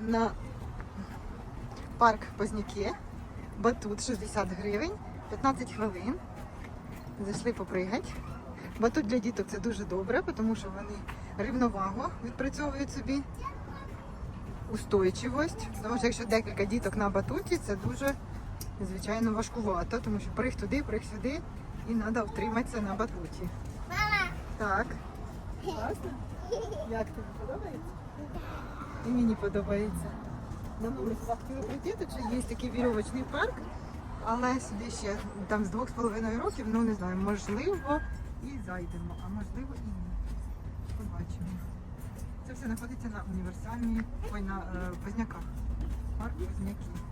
на парк Позняки. Батут 60 гривень, 15 хвилин. Зайшли попригати. Батут для діток це дуже добре, тому що вони рівновагу відпрацьовують собі. Устойчивость. Тому що якщо декілька діток на батуті, це дуже звичайно важкувато, тому що приг туди, приг сюди, і треба втриматися на батуті. Мама, Так. Класно? Як тобі подобається? І мені подобається. Хотіли прийти, тут ще є такий вірьовочний парк, але сюди ще там з двох з половиною років, ну не знаю, можливо, і зайдемо, а можливо і ні. Побачимо. Це все знаходиться на універсальній, ой, на е, Позняках. Парк Позняків.